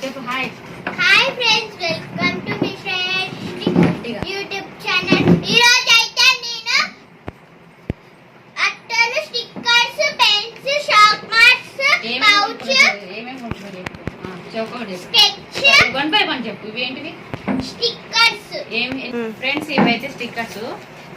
చెప్పు hi hi friends welcome to మీ గట్టిగా. YouTube channel ఈ రోజు అయితే నేను అట్టలు స్టిక్కర్స్ పెన్స్ షాక్ మార్క్స్ పౌచ్? ఏమేమి కొనుక్కున్నారు చెప్పు. ఆ, చౌకోటి చెప్పు. స్కెచ్ వన్ బై వన్ చెప్పు ఇవేంటివి స్టిక్కర్స్ ఏమి. ఫ్రెండ్స్ ఇవైతే స్టిక్కర్స్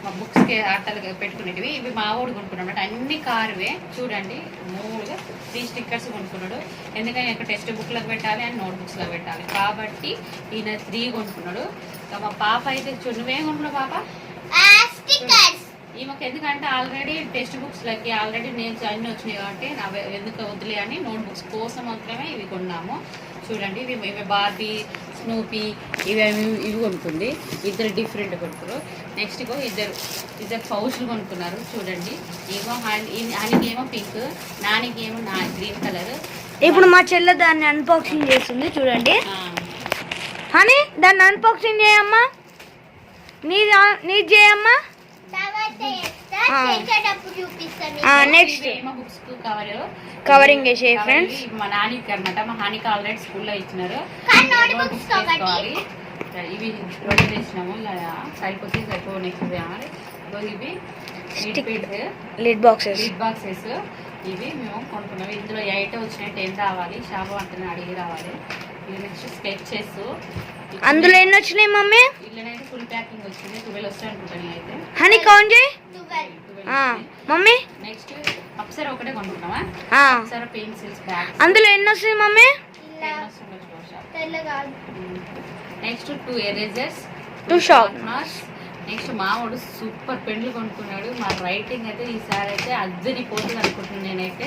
మా బుక్స్కి అట్టలు పెట్టుకునేటివి. ఇవి మా ఊడు కొనుక్కున్నాడు అన్ని కారువే. చూడండి మూడుగా త్రీ స్టిక్కర్స్ కొనుక్కున్నాడు. ఎందుకని ఇక్కడ టెక్స్ట్ బుక్లకు పెట్టాలి అండ్ నోట్ బుక్స్లో పెట్టాలి. కాబట్టి ఈయన త్రీ కొనుక్కున్నాడు. మా పాప అయితే చూడు నువ్వేం కొనుక్కున్నావు పాప ఈమెకు ఎందుకంటే ఆల్రెడీ టెక్స్ట్ బుక్స్ లకి ఆల్రెడీ నేను అన్ని వచ్చినాయి కాబట్టి నా ఎందుకు వదిలే అని నోట్ బుక్స్ కోసం మాత్రమే ఇవి కొన్నాము. చూడండి ఇవి ఇవి బార్బీ స్నూపీ ఇవి ఇవి- ఇవి కొనుక్కుంది. ఇద్దరు డిఫరెంట్ కొనుక్కురు నెక్స్ట్ ఇగో ఇద్దరు ఇద్దరు పౌచ్లు కొనుక్కున్నారు. చూడండి. ఏమో ఆయనకి ఏమో పింక్ నానికి ఏమో నా గ్రీన్ కలర్ ఇప్పుడు మా చెల్లె దాన్ని అన్బాక్సింగ్ చేస్తుంది చూడండి. హనీ దాన్ని అన్బాక్సింగ్ చేయమ్మా. నీ నీ చేయమ్మా. నెక్స్ట్ బుక్స్ కవర్ కవరింగ్ వేసే ఫ్రెండ్స్ మా నానికి అనమాట మా హానికి ఆల్రెడీ స్కూల్లో ఇచ్చినారు. కానీ నోట్ నోట్ బుక్స్ బుక్స్ ఒకటి. తీసుకోవాలి. ఇవి రెండు తెచ్చినాము. సరిపో నెక్స్ట్ ఇవి. Lid lid boxes lid boxes ఇవి మేము కొనుక్కున్నాం ఇందులో ఎయిట్ వచ్చినాయి టెన్ రావాలి? షాపు అంతనే అడిగి రావాలి. ఇవి నెక్స్ట్ స్కెచెస్ అందులో ఎన్ని వచ్చినాయి మమ్మీ? హనీ కౌంట్ చేయి. మమ్మీ? నెక్స్ట్ అప్సర ఒకటే కొనుక్కున్నావా ఆ, అప్సర పెన్సిల్స్ బ్యాగ్స్ అందులో ఎన్ని వస్తాయి mummy? Next two erasers sharp next మావాడు సూపర్ పెన్లు కొనుక్కున్నాడు. మా రైటింగ్ అయితే ఈసారి అయితే అజ్జని పోతుంది అనుకుంటున్నాను నేనైతే.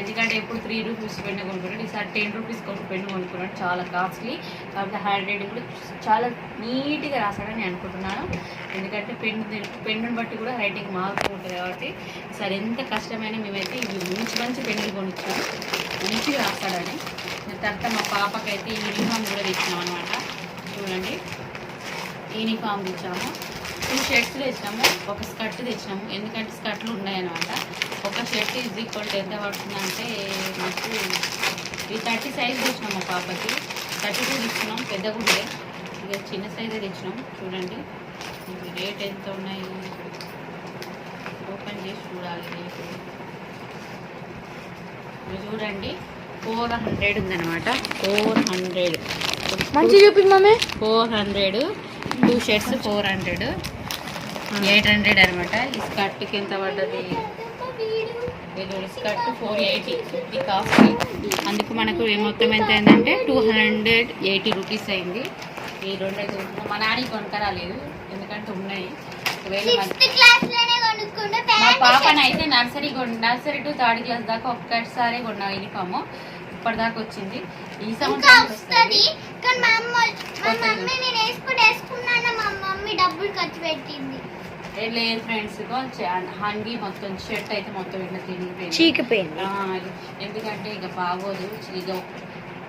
ఎందుకంటే ఎప్పుడు త్రీ రూపీస్ పెన్ కొనుక్కున్నాడు. ఈసారి టెన్ రూపీస్ ఒక పెన్ను కొనుక్కున్నాడు. చాలా కాస్ట్లీ కాబట్టి హ్యాండ్ రైటింగ్ కూడా చాలా నీట్గా రాశాడని నేను అనుకుంటున్నాను. ఎందుకంటే పెన్ పెన్నుని బట్టి కూడా రైటింగ్ మారుతూ ఉంటుంది కాబట్టి ఈసారి ఎంత కష్టమైనా మేమైతే ఇవి మంచి మంచి పెన్నులు కొనుక్కున్నాం మంచిగా రాస్తాడని తర్వాత మా పాపకైతే యూనిఫామ్ కూడా తెచ్చినాం అనమాట చూడండి. యూనిఫామ్ తెచ్చాము. టూ షర్ట్స్ తెచ్చినాము ఒక స్కర్ట్ తెచ్చినాము. ఎందుకంటే స్కర్ట్లు ఉన్నాయన్నమాట. ఒక షర్ట్ ఈజ్ ఈక్వల్ టు ఎంత పడుతుందంటే మాకు ఈ థర్టీ సైజ్ తెచ్చినాం మా పాపకి. థర్టీ టూ తెచ్చినాం పెద్ద గుండె. ఇక చిన్న సైజే తెచ్చినాం చూడండి. రేట్ ఎంత ఉన్నాయి? ఓపెన్ చేసి చూడాలి రేటు చూడండి. ఫోర్ హండ్రెడ్ ఉందన్నమాట. ఫోర్ హండ్రెడ్ మంచి చూపి mummy. Four hundred two shirts four hundred eight hundred అనమాట ఈ స్కర్ట్కి ఎంత పడ్డది? Skirt four eighty. ఇది కాస్ట్లీ. అందుకు మనకు ఏ మొత్తం ఎంత అయిందంటే టూ హండ్రెడ్ ఎయిటీ రూపీస్ అయింది. ఈ రెండు అయితే. మా నాని కొనకరాలేదు ఎందుకంటే ఉన్నాయి. మా పాపనైతే nursery nursery to third class దాకా ఒక్కసారి కొన్న. యూనిఫామ్. ఇప్పటిదాకా వచ్చింది. ఈ సంవత్సరం వస్తుంది. కానీ మా అమ్మ మా వస్తుంది. మమ్మీ నేను వేసుకుని వేసుకున్నాను? మా మమ్మీ డబ్బులు ఖర్చు పెట్టింది. లేదు ఫ్రెండ్స్ హంగి మొత్తం షర్ట్ అయితే మొత్తం ఇట్లా తిరిగిపోయింది. చీకిపోయింది. ఎందుకంటే ఇక బాగోదు ఇక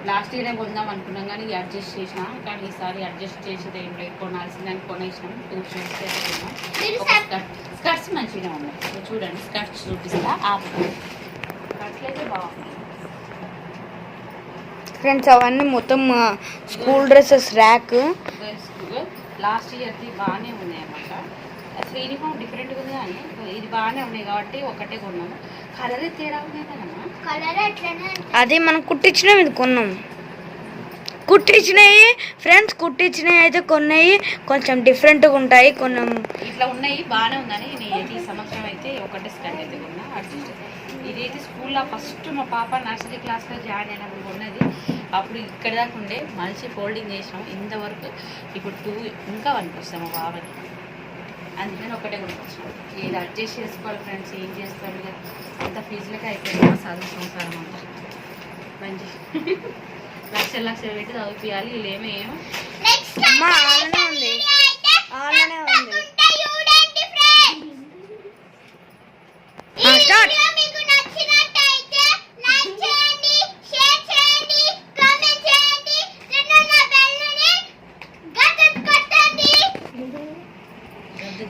లాస్ట్ ఇయర్ కొందాం అనుకున్నాం కానీ అడ్జస్ట్ చేసిన కానీ ఈసారి అడ్జస్ట్ చేసేది ఏం లేదు కొనాల్సిందని కొనేసినాం టూ స్కర్ట్ స్కర్ట్స్ మంచిగా ఉన్నాయి. చూడండి స్కర్ట్స్ చూపిస్తా ఆ స్కర్ట్లు అయితే బాగున్నాయి. ఫ్రెండ్స్ అవన్నీ మొత్తం స్కూల్ డ్రెస్సెస్ ర్యాక్ లాస్ట్ ఇయర్ది బాగానే ఉన్నాయి. యూనిఫామ్ డిఫరెంట్గా ఉంది కానీ ఇది బాగానే ఉన్నాయి కాబట్టి ఒకటే కొన్నాము కలర్ తేడా ఉన్నాయి కదమ్మా కలర్ అట్లనే. అది మనం కుట్టించినవి ఇది కొన్నాం. కుట్టించినవి ఫ్రెండ్స్ కుట్టించినవి అయితే కొన్నాయి. కొంచెం డిఫరెంట్గా ఉంటాయి కొన్నాం. ఇట్లా ఉన్నాయి బాగానే ఉందని నేను ఈ సంవత్సరం అయితే ఒకటే స్కర్ట్ అయితే కొన్నా అడ్జస్ట్ ఇదైతే స్కూల్లో ఫస్ట్ మా పాప నర్సరీ క్లాస్లో జాయిన్ అయినప్పుడు కొన్నది. అప్పుడు ఇక్కడ దాకా ఉండే మనిషి ఫోల్డింగ్ చేసినాం. ఇంతవరకు ఇప్పుడు టూ ఇంకా వనిపిస్తాం మా బాబాకి అందుకని ఒకటే కొనుక్కొచ్చాం ఇది అడ్జస్ట్ చేసుకోవాలి ఫ్రెండ్స్ ఏం చేస్తారు ఇక? అంత ఫీజులకే అయిపోయింది మా చదువు సంసారం అంతా. మంచి. లక్షలు లక్షలు పెట్టి చదివిపియాలి వీళ్ళేమో ఏమో నెక్స్ట్ అమ్మా, అలానే ఉంది. అలానే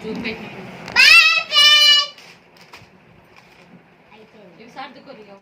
猪肺